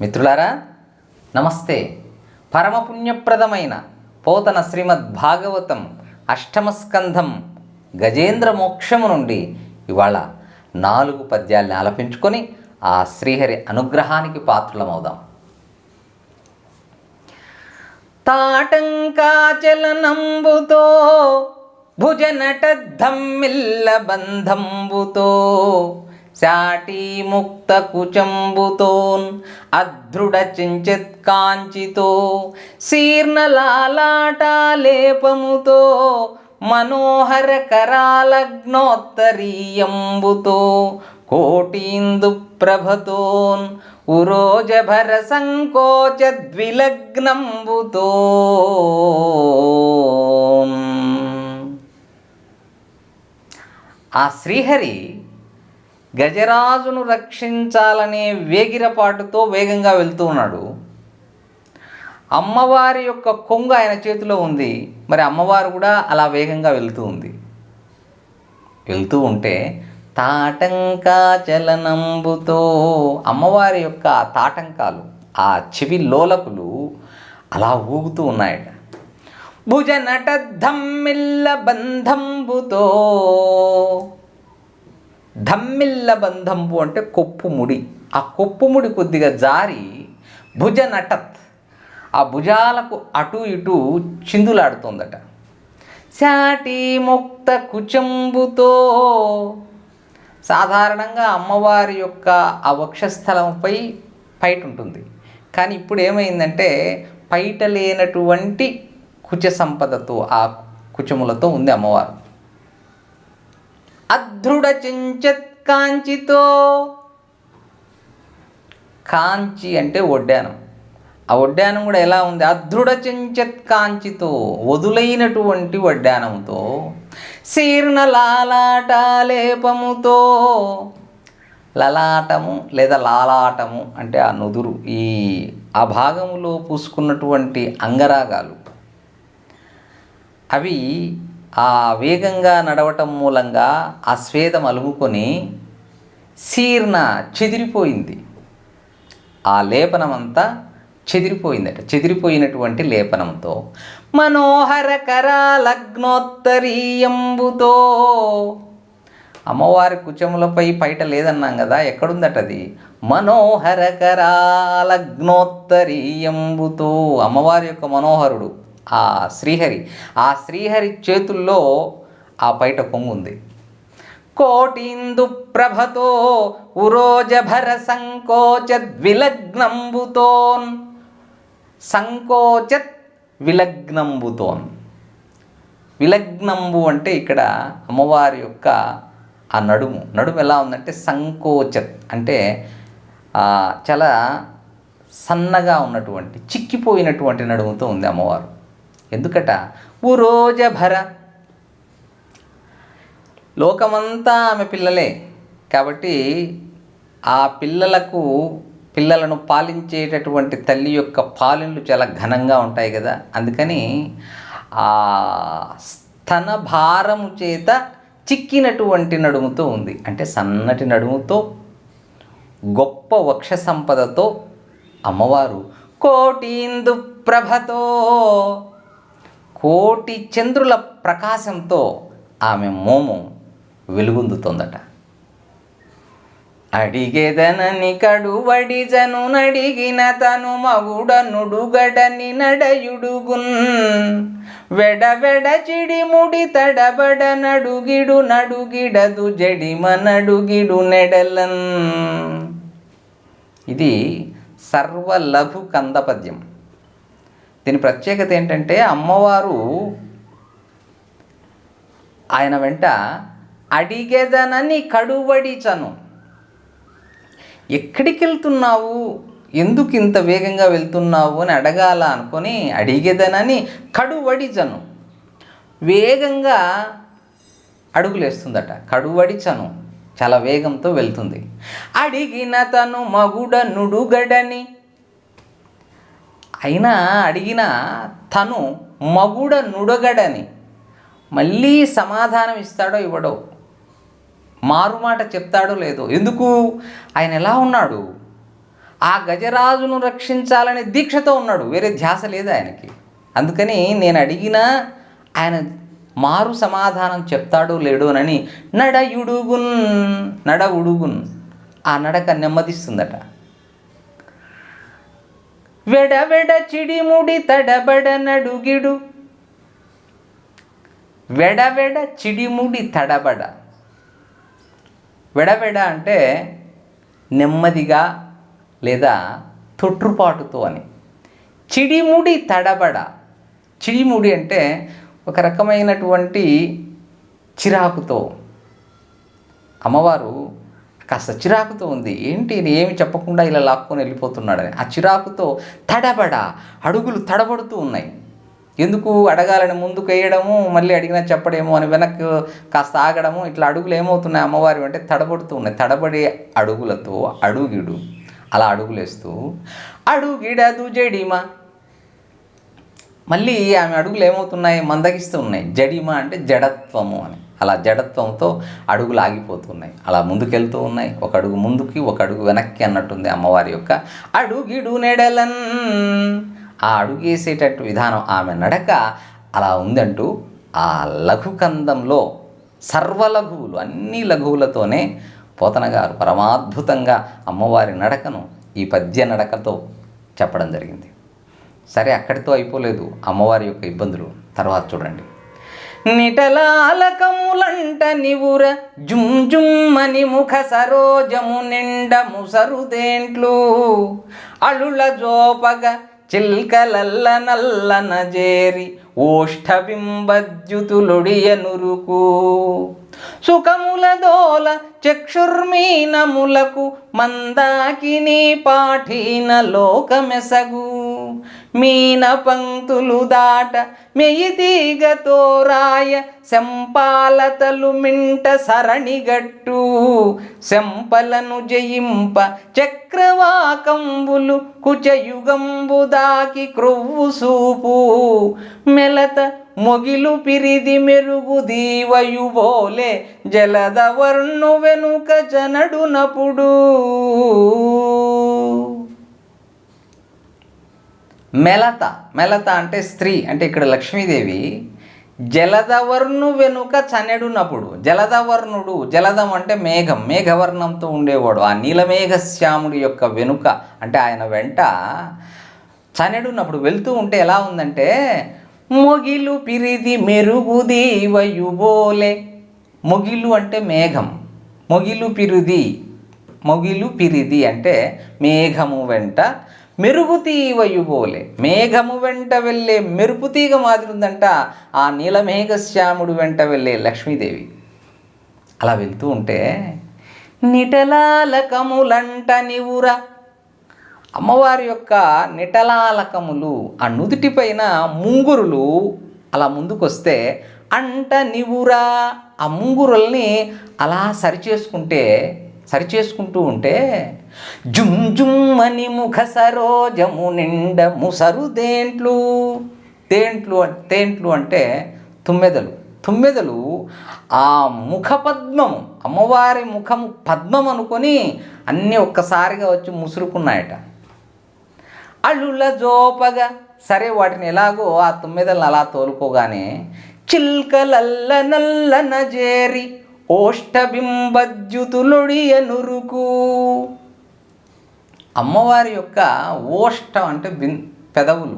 మిత్రులారా నమస్తే. పరమపుణ్యప్రదమైన పోతన శ్రీమద్ భాగవతం అష్టమస్కంధం గజేంద్ర మోక్షము నుండి ఇవాళ నాలుగు పద్యాల్ని ఆలపించుకొని ఆ శ్రీహరి అనుగ్రహానికి పాత్రలమవుదాం. తాటంకాచలనంబుతో భుజనటద్ధమ్మిల్ల బంధంబుతో శాటి ముక్త కాంచితో శీర్ణలాలాటాలేపముతో మనోహర కరాలగ్నోత్తరీయంబుతో కోటీందు ప్రభతోన్ ఉరోజభర సంకోచ ద్విలగ్నంబుతో ఆ శ్రీహరి గజరాజును రక్షించాలనే వేగిరపాటుతో వేగంగా వెళ్తూ ఉన్నాడు. అమ్మవారి యొక్క కొంగు ఆయన చేతిలో ఉంది. మరి అమ్మవారు కూడా అలా వేగంగా వెళ్తూ ఉంది. వెళ్తూ ఉంటే తాటంకాచలనంబుతో అమ్మవారి యొక్క తాటంకాలు ఆ చెవి లోలకులు అలా ఊగుతూ ఉన్నాయట. భుజనట ధమ్మిల్ల బంధంబుతో ధమ్మిల్ల బంధంపు అంటే కొప్పు ముడి ఆ కొప్పు ముడి కొద్దిగా జారి భుజ నటత్ ఆ భుజాలకు అటు ఇటు చిందులాడుతోందట. శాటి ముక్త కుచంబుతో సాధారణంగా అమ్మవారి యొక్క ఆ వక్షస్థలంపై పైట ఉంటుంది కానీ ఇప్పుడు ఏమైందంటే పైట లేనటువంటి కుచ సంపదతో ఆ కుచములతో ఉంది అమ్మవారు. అధృడచించత్ కాంచితో. కాంచి అంటే ఒడ్డానం. ఆ వడ్డానం కూడా ఎలా ఉంది? అధృడ చించత్ కాంచితో వదులైనటువంటి వడ్డానంతో శీర్ణ లాలాట లేపముతో లలాటము లేదా లాలాటము అంటే ఆ నుదురు ఈ ఆ భాగములో పూసుకున్నటువంటి అంగరాగాలు. అవి ఆ వేగంగా నడవటం మూలంగా ఆ స్వేదం అలుముకొని శీర్ణ చెదిరిపోయింది. ఆ లేపనమంతా చెదిరిపోయిందట. చెదిరిపోయినటువంటి లేపనంతో మనోహరకర లగ్నోత్తరీయంబుతో అమ్మవారి కుచములపై పైట లేదన్నాం కదా ఎక్కడుందట అది? మనోహరకర లగ్నోత్తరీయంబుతో అమ్మవారి యొక్క మనోహరుడు ఆ శ్రీహరి ఆ శ్రీహరి చేతుల్లో ఆ పైట కొంగుంది కోటిందు ప్రభతో ఉరోజభర సంకోచద్ విలగ్నంబుతోన్ సంకోచత్ విలగ్నంబుతోన్ విలగ్నంబు అంటే ఇక్కడ అమ్మవారి యొక్క ఆ నడుము. నడుము ఎలా ఉందంటే సంకోచత్ అంటే చాలా సన్నగా ఉన్నటువంటి చిక్కిపోయినటువంటి నడుముతో ఉంది అమ్మవారు. ఎందుకట? ఉరోజభర. లోకమంతా ఆమె పిల్లలే. కాబట్టి ఆ పిల్లలకు పిల్లలను పాలించేటటువంటి తల్లి యొక్క పాలనలు చాలా ఘనంగా ఉంటాయి కదా. అందుకని ఆ స్తన భారము చేత చిక్కినటువంటి నడుముతో ఉంది. అంటే సన్నటి నడుముతో గొప్ప వక్ష సంపదతో అమ్మవారు కోటీందు ప్రభతో కోటి చంద్రుల ప్రకాశంతో ఆమె మోము వెలుగొందుతోందట. అడిగెదనని కడువడి జను నడిగిన తను మగుడ నుడుగడని నడయుడుగున్. వెడ వెడ చిడి ముడి తడబడ నడుగిడు నడుగిడదు జడిమ నడుగిడు నెడలన్. ఇది సర్వలఘు కందపద్యం దీని ప్రత్యేకత ఏంటంటే అమ్మవారు ఆయన వెంట అడిగేదనని కడుబడిచను ఎక్కడికి వెళ్తున్నావు ఎందుకు ఇంత వేగంగా వెళ్తున్నావు అని అడగాల అనుకొని అడిగేదనని కడువడిచను. వేగంగా అడుగులేస్తుందట కడువడిచను. చాలా వేగంతో వెళ్తుంది. అడిగిన తను మగుడ నుడుగడని అయినా అడిగిన తను మగుడ నుడగడని మళ్ళీ సమాధానం ఇస్తాడో ఇవ్వడో మారుమాట చెప్తాడో లేదో? ఎందుకు? ఆయన ఎలా ఉన్నాడు? ఆ గజరాజును రక్షించాలనే దీక్షతో ఉన్నాడు. వేరే ధ్యాస లేదు ఆయనకి. అందుకని నేను అడిగినా ఆయన మారు సమాధానం చెప్తాడో లేడోనని నడయుడుగున్ నడ ఉడుగున్ ఆ నడక నెమ్మదిస్తుందట. వెడవెడ చిడిముడి తడబడ నడుగిడు. వెడవెడ చిడిముడి తడబడ. వెడవెడ అంటే నెమ్మదిగా లేదా తొట్టుపాటుతో అని. చిడిముడి తడబడ. చిడిముడి అంటే ఒక రకమైనటువంటి చిరాకుతో. అమ్మవారు కాస్త చిరాకుతో ఉంది. ఏంటి ఏమి చెప్పకుండా ఇలా లాక్కొని వెళ్ళిపోతున్నాడని. ఆ చిరాకుతో తడబడ అడుగులు తడబడుతూ ఉన్నాయి. ఎందుకు అడగాలని ముందుకు వేయడము మళ్ళీ అడిగినా చెప్పడేమో అని వెనక్కి కాస్త ఆగడము ఇట్లా అడుగులు ఏమవుతున్నాయి అమ్మవారి అంటే తడబడుతూ ఉన్నాయి. తడబడే అడుగులతో అడుగిడు. అలా అడుగులేస్తూ అడుగిడదు జడిమ. మళ్ళీ ఆమె అడుగులు ఏమవుతున్నాయి? మందగిస్తూ ఉన్నాయి. జడిమ అంటే జడత్వము అని. అలా జడత్వంతో అడుగులు ఆగిపోతున్నాయి. అలా ముందుకెళ్తూ ఉన్నాయి. ఒక అడుగు ముందుకి ఒక అడుగు వెనక్కి అన్నట్టుంది అమ్మవారి యొక్క అడుగిడు నెడలన్. ఆ అడుగేసేటట్టు విధానం ఆమె నడక అలా ఉందంటూ ఆ లఘుకందంలో సర్వలఘువులు అన్ని లఘువులతోనే పోతనగారు. పరమాద్భుతంగా అమ్మవారి నడకను ఈ పద్య నడకతో చెప్పడం జరిగింది. సరే అక్కడితో అయిపోలేదు. అమ్మవారి యొక్క ఇబ్బందులు. తర్వాత చూడండి. నిటలాలకములంట నివుర జుంజుమ్మని ముఖ సరోజము నిండ ముసరుదేంట్లు. అళుల జోపగ చిల్కలల్ల నల్లన జేరి ఓష్ఠబింబద్యుతులుడియ నురుకు సుఖముల దోల చక్షుర్మీనములకు మందాకిని పాఠీన లోకమెసగు. మీన పంక్తులు దాట మెయితీగతో రాయ శంపాలతలు మింట సరణిగట్టు. శంపలను జయింప చక్రవాకంబులు కుచయుగంబు దాకి క్రొవ్వు సూపు. మెలత మొగిలు పిరిది మెరుగు దీవయుబోలే జలదవర్ణు వెనుక జనడునపుడు. మెలత మెలత అంటే స్త్రీ అంటే ఇక్కడ లక్ష్మీదేవి జలదవర్ణు వెనుక చనెడునప్పుడు జలదవర్ణుడు జలదం అంటే మేఘం మేఘవర్ణంతో ఉండేవాడు. ఆ నీలమేఘ శ్యాముడి యొక్క వెనుక అంటే ఆయన వెంట చనెడున్నప్పుడు వెళ్తూ ఉంటే ఎలా ఉందంటే మొగిలు పిరిది మెరుగుది వయుబోలే మొగిలు అంటే మేఘం. మొగిలు పిరిది మొగిలు పిరిది అంటే మేఘము వెంట మెరుగుతీవయుబోలే మేఘము వెంట వెళ్ళే మెరుపు తీగ మాదిరి ఉందంట ఆ నీలమేఘశ్యాముడు వెంట వెళ్ళే లక్ష్మీదేవి. అలా వెళ్తూ ఉంటే నిటలాలకములంట నివురా అమ్మవారి యొక్క నిటలాలకములు ఆ నుదుటి పైన ముంగురులు అలా ముందుకొస్తే అంట నివురా. ఆ ముంగురుల్ని అలా సరిచేసుకుంటే సరిచేసుకుంటూ ఉంటే జుమ్ జుమ్ అని ముఖ సరోజము నిండ ముసరు దేంట్లు తేంట్లు తేంట్లు అంటే తుమ్మెదలు. తుమ్మెదలు ఆ ముఖ పద్మము అమ్మవారి ముఖము పద్మం అనుకొని అన్నీ ఒక్కసారిగా వచ్చి ముసురుకున్నాయట. అల్లుల జోపగా. సరే వాటిని ఎలాగో ఆ తుమ్మెదలను అలా తోలుకోగానే చిల్కలల్ల నల్లన జేరి ఓష్టబింబద్యుతులుడియ నురుకు. అమ్మవారి యొక్క ఓష్టం అంటే బిం పెదవులు.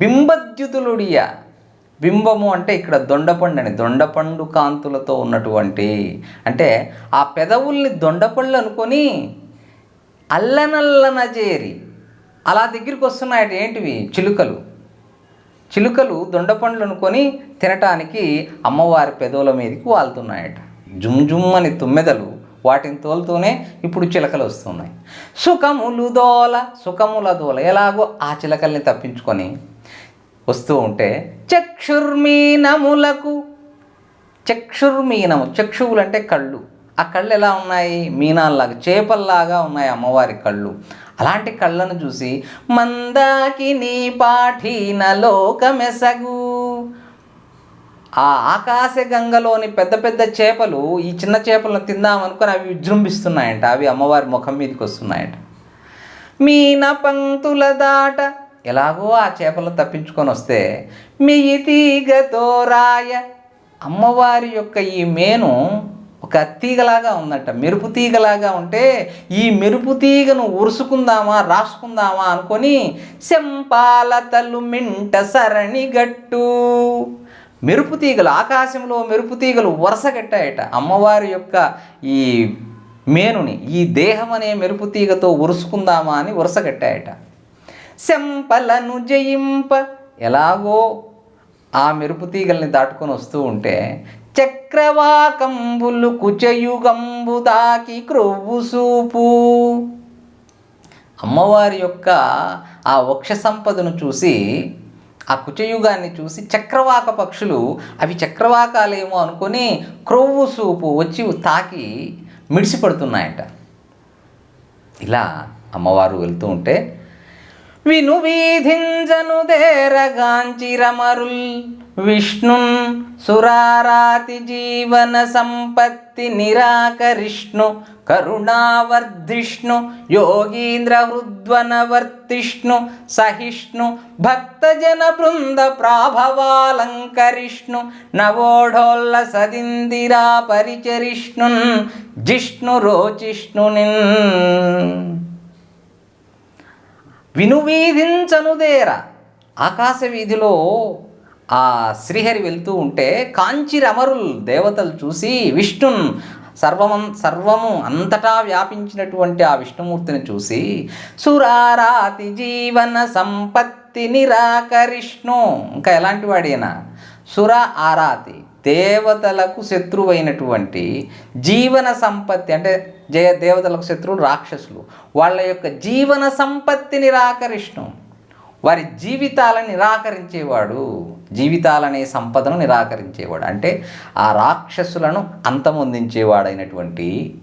బింబద్యుతులుడియ బింబము అంటే ఇక్కడ దొండపండు అని దొండపండు కాంతులతో ఉన్నటువంటి అంటే ఆ పెదవుల్ని దొండపళ్ళు అనుకొని అల్లనల్లన చేరి అలా దగ్గరికి వస్తున్నాయట ఏంటివి? చిలుకలు. చిలుకలు దొండపండ్లు అనుకొని తినటానికి అమ్మవారి పెదవుల మీదకి వాళ్తున్నాయట. జుమ్ జుమ్ అని తుమ్మెదలు వాటిని తోలుతూనే ఇప్పుడు చిలకలు వస్తున్నాయి. సుఖములు దోల సుఖముల దోల ఎలాగో ఆ చిలకల్ని తప్పించుకొని వస్తూ ఉంటే చక్షుర్మీనములకు చక్షుర్మీనము చక్షువులు అంటే కళ్ళు. ఆ కళ్ళు ఎలా ఉన్నాయి? మీనాల్లాగా చేపల్లాగా ఉన్నాయి అమ్మవారి కళ్ళు. అలాంటి కళ్ళను చూసి మందాకిని పాఠీన లోకమెసగు. ఆ ఆకాశ గంగలోని పెద్ద పెద్ద చేపలు ఈ చిన్న చేపలను తిందామనుకొని అవి విజృంభిస్తున్నాయంట. అవి అమ్మవారి ముఖం మీదకి వస్తున్నాయంట. మీన పంక్తుల దాట ఎలాగో ఆ చేపలు తప్పించుకొని వస్తే మీ తీగతో రాయ అమ్మవారి యొక్క ఈ మేను ఒక తీగలాగా మెరుపు తీగలాగా ఉంటే ఈ మెరుపు తీగను ఉరుసుకుందామా రాసుకుందామా అనుకొని శంపాల తల్లు మింట సరణి గట్టు. మెరుపు తీగలు ఆకాశంలో మెరుపు తీగలు వరుసగట్టాయట అమ్మవారి యొక్క ఈ మేనుని ఈ దేహం అనే మెరుపు తీగతో ఉరుసుకుందామా అని వరుసగట్టాయట శంపలను జయింప ఎలాగో ఆ మెరుపు తీగల్ని దాటుకొని వస్తూ ఉంటే చక్రవాకంబులు కుచయుగంబు దాకి క్రొవ్వు సూపు. అమ్మవారి యొక్క ఆ వక్ష సంపదను చూసి ఆ కుచయుగాన్ని చూసి చక్రవాక పక్షులు అవి చక్రవాకాలేమో అనుకొని క్రొవ్వు సూపు వచ్చి తాకి మిడిసిపడుతున్నాయట. ఇలా అమ్మవారు వెళ్తూ ఉంటే విను వీధింజను దేరగాంచిరమరుల్. విష్ణున్ సురారాతి జీవన సంపత్తి నిరాకరిష్ణు. కరుణావర్ధిష్ణు యోగీంద్ర హృద్వనవర్తిష్ణు. సహిష్ణు భక్తజన బృంద ప్రాభవాలంకరిష్ణు. నవోఢోల్ల సదిందిరా పరిచరిష్ణున్. జిష్ణు రోచిష్ణునిన్. వినువీధించనుదేర ఆకాశ వీధిలో ఆ శ్రీహరి వెళ్తూ ఉంటే కాంచిరమరుల్ దేవతలు చూసి విష్ణున్ సర్వమం సర్వము అంతటా వ్యాపించినటువంటి ఆ విష్ణుమూర్తిని చూసి సురారాతి జీవన సంపత్తి నిరాకరిష్ణు. ఇంకా ఎలాంటి వాడేనా? సుర ఆరాతి. దేవతలకు శత్రువైనటువంటి జీవన సంపత్తి అంటే జయ దేవతలకు శత్రువులు రాక్షసులు వాళ్ళ యొక్క జీవన సంపత్తి నిరాకరిష్ణు వారి జీవితాలను నిరాకరించేవాడు జీవితాలనే సంపదను నిరాకరించేవాడు. అంటే ఆ రాక్షసులను అంతమొందించేవాడైనటువంటి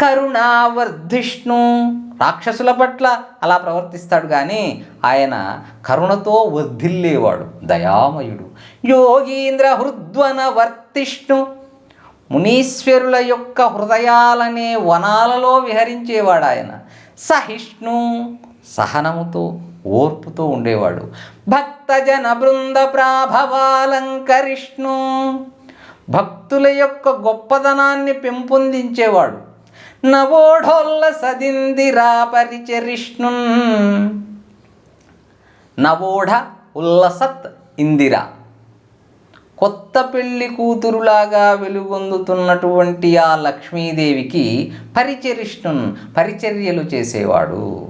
కరుణావర్ధిష్ణు. రాక్షసుల పట్ల అలా ప్రవర్తిస్తాడు కానీ ఆయన కరుణతో వర్ధిల్లేవాడు. దయామయుడు. యోగీంద్ర హృద్వన వర్తిష్ణు. మునీశ్వరుల యొక్క హృదయాలనే వనాలలో విహరించేవాడు ఆయన సహిష్ణు సహనముతో ఓర్పుతో ఉండేవాడు. భక్తజన బృంద ప్రాభవాలంకరిష్ణు. భక్తుల యొక్క గొప్పదనాన్ని పెంపొందించేవాడు. నవోఢోల్ల సదిందిరా పరిచరిష్ణు నవోఢ ఉల్లసత్ ఇందిర. కొత్త పెళ్ళి కూతురులాగా వెలుగొందుతున్నటువంటి ఆ లక్ష్మీదేవికి పరిచరిష్ణున్ పరిచర్యలు చేసేవాడు.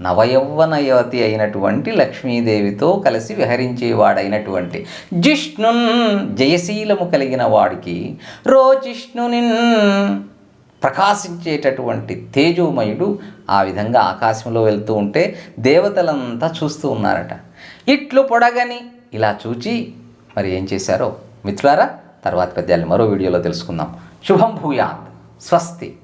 నవయౌవన యువతి అయినటువంటి లక్ష్మీదేవితో కలిసి విహరించేవాడైనటువంటి జిష్ణున్ జయశీలము కలిగిన వాడికి రోజిష్ణునిన్ ప్రకాశించేటటువంటి తేజోమయుడు ఆ విధంగా ఆకాశంలో వెళ్తూ ఉంటే దేవతలంతా చూస్తూ ఉన్నారట. ఇట్లు పొడగని ఇలా చూచి మరి ఏం చేశారో మిత్రులారా తర్వాత పద్యాలు మరో వీడియోలో తెలుసుకుందాం. శుభం భూయాత్. స్వస్తి.